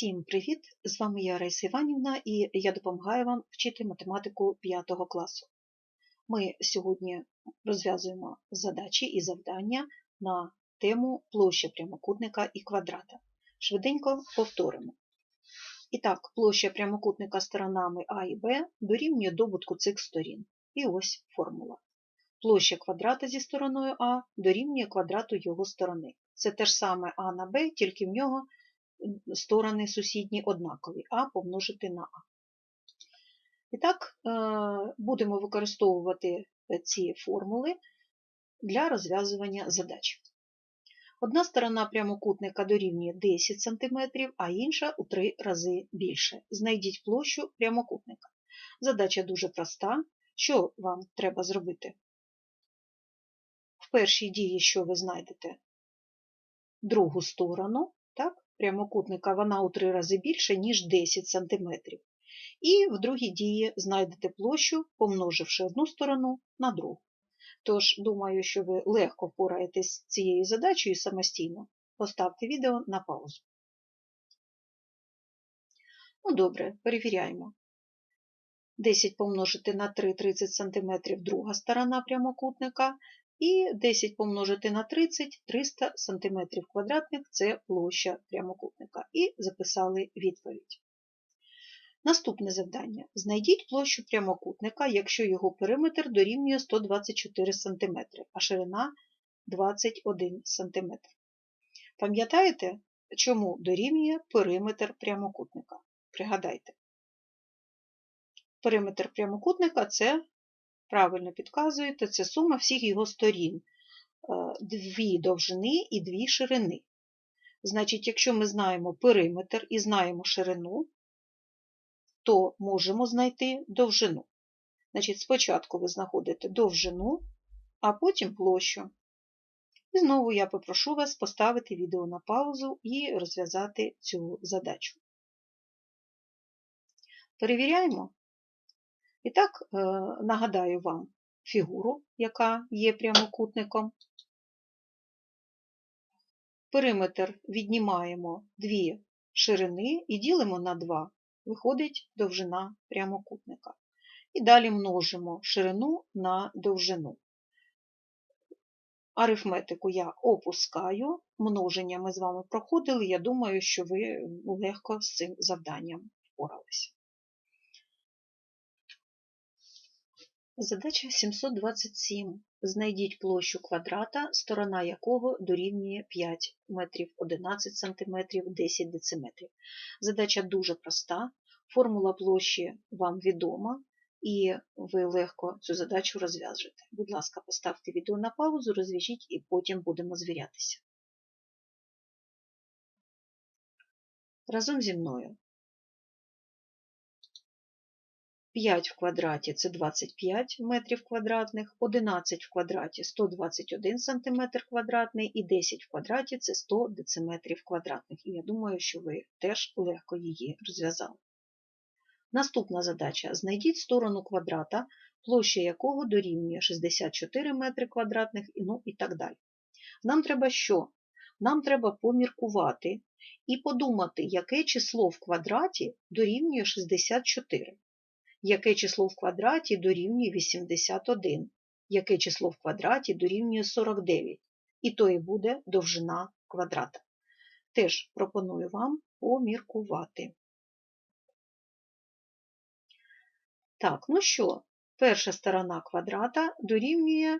Всім привіт! З вами я Раїса Іванівна і я допомагаю вам вчити математику 5 класу. Ми сьогодні розв'язуємо задачі і завдання на тему площа прямокутника і квадрата. Швиденько повторимо. І так, площа прямокутника сторонами А і Б дорівнює добутку цих сторін. І ось формула. Площа квадрата зі стороною А дорівнює квадрату його сторони. Це те ж саме А на Б, тільки в нього сторони сусідні однакові, а помножити на А. І так, будемо використовувати ці формули для розв'язування задач. Одна сторона прямокутника дорівнює 10 см, а інша у 3 рази більше. Знайдіть площу прямокутника. Задача дуже проста. Що вам треба зробити? В першій дії, що ви знайдете? Другу сторону, так? Прямокутника вона у три рази більше, ніж 10 см. І в другій дії знайдете площу, помноживши одну сторону на другу. Тож, думаю, що ви легко впораєтесь з цією задачею самостійно. Поставте відео на паузу. Ну, добре, перевіряємо. 10 помножити на 3 30 см друга сторона прямокутника, і 10 помножити на 30 300 см квадратних це площа прямокутника. І записали відповідь. Наступне завдання. Знайдіть площу прямокутника, якщо його периметр дорівнює 124 см, а ширина 21 см. Пам'ятаєте, чому дорівнює периметр прямокутника? Пригадайте. Периметр прямокутника це правильно підказуєте, це сума всіх його сторін, е, дві довжини і дві ширини. Значить, якщо ми знаємо периметр і знаємо ширину, то можемо знайти довжину. Значить, спочатку ви знаходите довжину, а потім площу. І знову я попрошу вас поставити відео на паузу і розв'язати цю задачу. Перевіряємо. І так, е, нагадаю вам фігуру, яка є прямокутником. Периметр віднімаємо дві ширини і ділимо на 2, виходить довжина прямокутника. І далі множимо ширину на довжину. Арифметику я опускаю, множення ми з вами проходили, я думаю, що ви легко з цим завданням впоралися. Задача 727. Знайдіть площу квадрата, сторона якого дорівнює 5 метрів 11 см 10 дециметрів. Задача дуже проста. Формула площі вам відома, і ви легко цю задачу розв'яжете. Будь ласка, поставте відео на паузу, розв'яжіть і потім будемо звірятися. Разом зі мною 5 в квадраті це 25 метрів квадратних, 11 в квадраті 121 см квадратний і 10 в квадраті це 100 дециметрів квадратних. І я думаю, що ви теж легко її розв'язали. Наступна задача. Знайдіть сторону квадрата, площа якого дорівнює 64 метри квадратних ну і так далі. Нам треба що? Нам треба поміркувати і подумати, яке число в квадраті дорівнює 64 яке число в квадраті дорівнює 81, яке число в квадраті дорівнює 49, і то і буде довжина квадрата. Теж пропоную вам поміркувати. Так, ну що, перша сторона квадрата дорівнює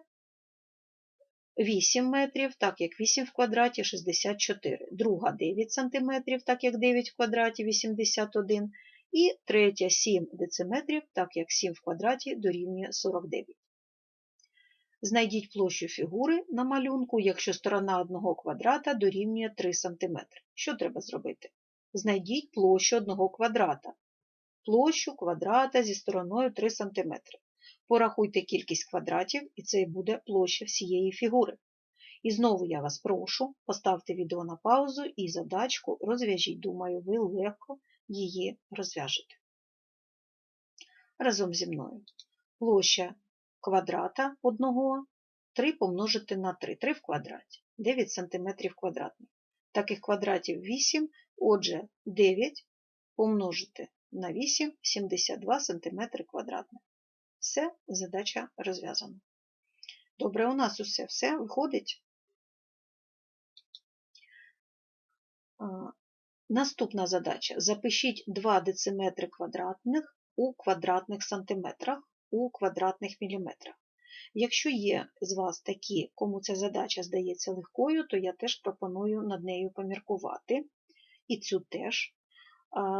8 метрів, так як 8 в квадраті 64, друга 9 см, так як 9 в квадраті 81 і третя 7 дециметрів, так як 7 в квадраті дорівнює 49. Знайдіть площу фігури на малюнку, якщо сторона одного квадрата дорівнює 3 см. Що треба зробити? Знайдіть площу одного квадрата. Площу квадрата зі стороною 3 см. Порахуйте кількість квадратів, і це буде площа всієї фігури. І знову я вас прошу, поставте відео на паузу і задачку розв'яжіть. Думаю, ви легко її розв'яжете. Разом зі мною. Площа квадрата одного 3 помножити на 3, 3 в квадраті, 9 см квадратних. Таких квадратів 8 Отже, 9 помножити на 8 72 см квадратних. Все, задача розв'язана. Добре, у нас усе все виходить. Наступна задача. Запишіть 2 дециметри квадратних у квадратних сантиметрах у квадратних міліметрах. Якщо є з вас такі, кому ця задача здається легкою, то я теж пропоную над нею поміркувати. І цю теж.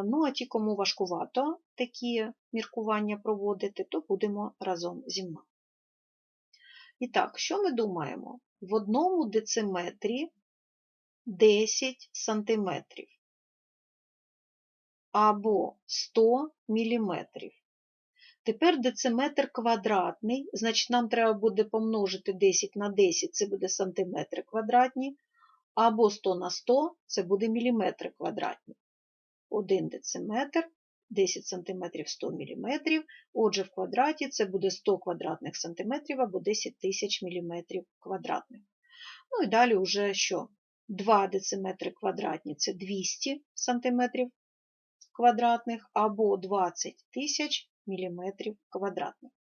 Ну, а ті, кому важкувато такі міркування проводити, то будемо разом зі мною. І так, що ми думаємо? В одному дециметрі 10 сантиметрів або 100 міліметрів. Тепер дециметр квадратний, значить, нам треба буде помножити 10 на 10, це буде сантиметри квадратні, або 100 на 100 це буде міліметри квадратні. 1 дециметр, 10 см 100 мм, отже, в квадраті це буде 100 квадратних сантиметрів або 10 тисяч міліметрів квадратних. Ну і далі вже що? 2 дециметри квадратні це 200 см квадратних або 20 тисяч міліметрів квадратних.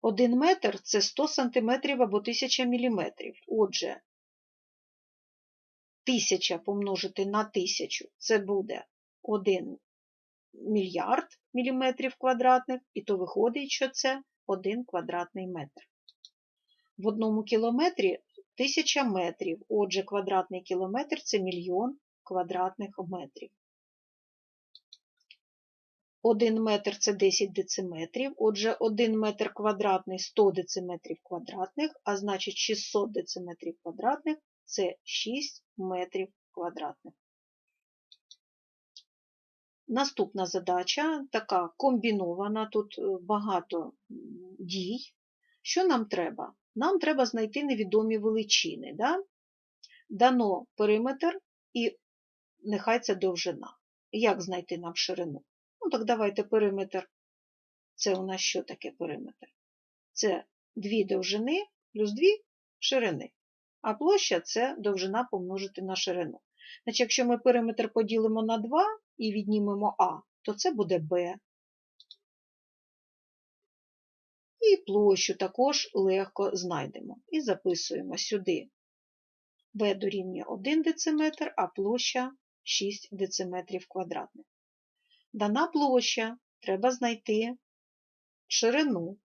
1 метр це 100 см або 1000 мм. Отже, 1000 помножити на 1000 це буде 1 мільярд міліметрів квадратних, і то виходить, що це 1 квадратний метр. В одному кілометрі 1000 метрів, отже, квадратний кілометр це мільйон квадратних метрів. 1 метр це 10 дециметрів, отже, 1 метр квадратний 100 дециметрів квадратних, а значить 600 дециметрів квадратних це 6 метрів квадратних. Наступна задача така комбінована, тут е, багато дій. Що нам треба? Нам треба знайти невідомі величини. Да? Дано периметр і нехай це довжина. Як знайти нам ширину? Ну, так давайте периметр. Це у нас що таке периметр? Це дві довжини плюс дві ширини. А площа це довжина помножити на ширину. Значить, Якщо ми периметр поділимо на 2 і віднімемо А, то це буде Б. І площу також легко знайдемо. І записуємо сюди Б дорівнює 1 дециметр, а площа 6 дециметрів квадратних. Дана площа треба знайти ширину.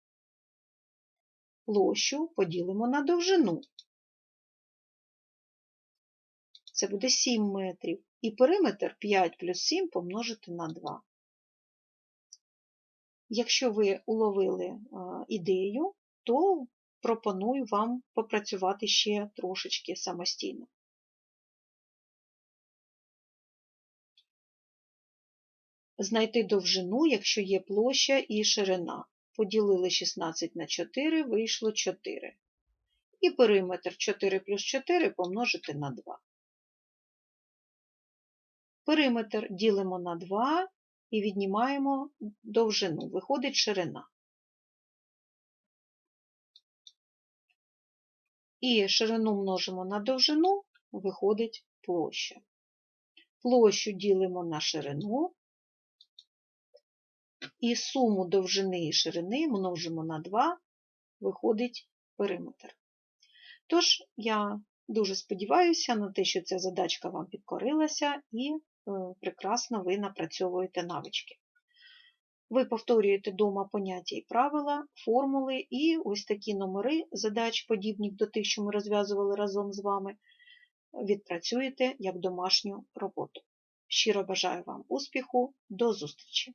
Площу поділимо на довжину. Це буде 7 метрів. І периметр 5 плюс 7 помножити на 2. Якщо ви уловили ідею, то пропоную вам попрацювати ще трошечки самостійно. Знайти довжину, якщо є площа і ширина. Поділили 16 на 4, вийшло 4. І периметр 4 плюс 4 помножити на 2. Периметр ділимо на 2 і віднімаємо довжину. Виходить ширина. І ширину множимо на довжину, виходить площа. Площу ділимо на ширину. І суму довжини і ширини множимо на 2, виходить периметр. Тож, я дуже сподіваюся на те, що ця задачка вам підкорилася і е, прекрасно ви напрацьовуєте навички. Ви повторюєте вдома поняття і правила, формули, і ось такі номери задач, подібних до тих, що ми розв'язували разом з вами, відпрацюєте як домашню роботу. Щиро бажаю вам успіху, до зустрічі!